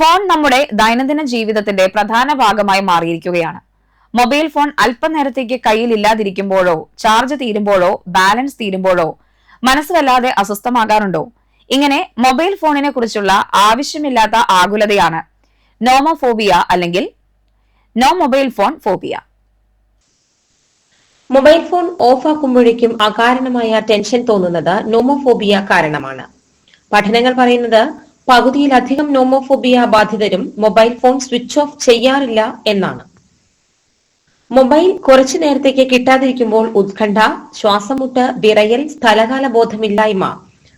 Phone നമ്മുടെ ദൈനംദിന ജീവിതത്തിന്റെ പ്രധാന ഭാഗമായി മാറിയിരിക്കുകയാണ്. മൊബൈൽ ഫോൺ അല്പനേരത്തേക്ക് കയ്യിൽ ഇല്ലാതിരിക്കുമ്പോഴോ ചാർജ് തീരുമ്പോഴോ ബാലൻസ് തീരുമ്പോഴോ മനസ്സ് വല്ലാതെ അസ്വസ്ഥമാകാറുണ്ടോ? ഇങ്ങനെ മൊബൈൽ ഫോണിനെ കുറിച്ചുള്ള ആവശ്യമില്ലാത്ത ആകുലതയാണ് നോമോഫോബിയ അല്ലെങ്കിൽ no mobile phone phobia. Mobile phone ഓഫാക്കുമ്പോഴേക്കും അകാരണമായ ടെൻഷൻ തോന്നുന്നത് നോമോഫോബിയ കാരണമാണ്. പഠനങ്ങൾ പറയുന്നത് പകുതിയിലധികം നോമോഫോബിയ ബാധിതരും മൊബൈൽ ഫോൺ സ്വിച്ച് ഓഫ് ചെയ്യാറില്ല എന്നാണ്. മൊബൈൽ കുറച്ചു നേരത്തേക്ക് കിട്ടാതിരിക്കുമ്പോൾ ഉത്കണ്ഠ ശ്വാസമുട്ട് വിറയൽ സ്ഥലകാല ബോധമില്ലായ്മ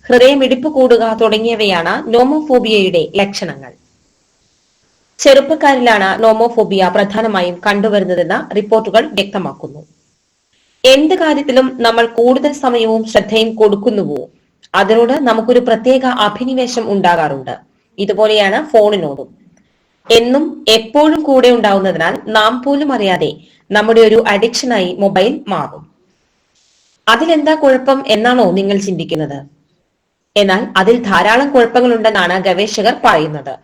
ഹൃദയമിടിപ്പ് കൂടുക തുടങ്ങിയവയാണ് നോമോഫോബിയയുടെ ലക്ഷണങ്ങൾ. ചെറുപ്പക്കാരിലാണ് നോമോഫോബിയ പ്രധാനമായും കണ്ടുവരുന്നതെന്ന് റിപ്പോർട്ടുകൾ വ്യക്തമാക്കുന്നു. എന്ത് കാര്യത്തിലും നമ്മൾ കൂടുതൽ സമയവും ശ്രദ്ധയും കൊടുക്കുന്നുവോ? അതിനോട് നമുക്കൊരു പ്രത്യേക അഭിനിവേശം ഉണ്ടാകാറുണ്ട്. ഇതുപോലെയാണ് ഫോണിനോടും. എന്നും എപ്പോഴും കൂടെ ഉണ്ടാവുന്നതിനാൽ നാം പോലും അറിയാതെ നമ്മുടെ ഒരു അഡിക്ഷനായി മൊബൈൽ മാറും. അതിലെന്താ കുഴപ്പം എന്നാണോ നിങ്ങൾ ചിന്തിക്കുന്നത്? എന്നാൽ അതിൽ ധാരാളം കുഴപ്പങ്ങളുണ്ടെന്നാണ് ഗവേഷകർ പറയുന്നത്.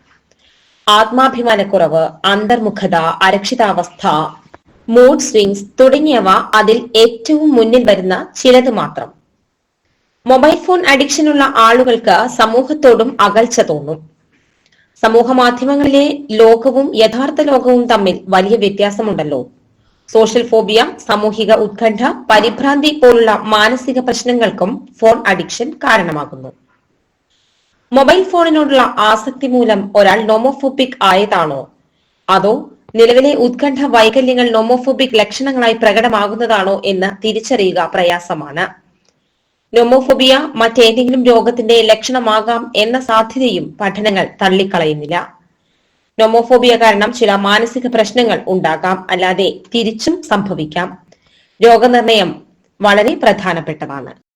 ആത്മാഭിമാനക്കുറവ് അന്തർമുഖത അരക്ഷിതാവസ്ഥ മൂഡ് സ്വിങ്സ് തുടങ്ങിയവ അതിൽ ഏറ്റവും മുന്നിൽ വരുന്ന ചിലത് മാത്രം. മൊബൈൽ ഫോൺ അഡിക്ഷനുള്ള ആളുകൾക്ക് സമൂഹത്തോടും അകൽച്ച തോന്നും. സമൂഹ മാധ്യമങ്ങളിലെ ലോകവും യഥാർത്ഥ ലോകവും തമ്മിൽ വലിയ വ്യത്യാസമുണ്ടല്ലോ. സോഷ്യൽ ഫോബിയ സാമൂഹിക ഉത്കണ്ഠ പരിഭ്രാന്തി പോലുള്ള മാനസിക പ്രശ്നങ്ങൾക്കും ഫോൺ അഡിക്ഷൻ കാരണമാകുന്നു. മൊബൈൽ ഫോണിനോടുള്ള ആസക്തി മൂലം ഒരാൾ നോമോഫോബിക് ആയതാണോ? അതോ നിലവിലെ ഉത്കണ്ഠ വൈകല്യങ്ങൾ നോമോഫോബിക് ലക്ഷണങ്ങളായി പ്രകടമാകുന്നതാണോ എന്ന് തിരിച്ചറിയുക പ്രയാസമാണ്. നോമോഫോബിയ മറ്റേതെങ്കിലും രോഗത്തിന്റെ ലക്ഷണമാകാം എന്ന സാധ്യതയും പഠനങ്ങൾ തള്ളിക്കളയുന്നില്ല. നൊമോഫോബിയ കാരണം ചില മാനസിക പ്രശ്നങ്ങൾ ഉണ്ടാകാം. അല്ലാതെ തിരിച്ചും സംഭവിക്കാം. രോഗനിർണയം വളരെ പ്രധാനപ്പെട്ടതാണ്.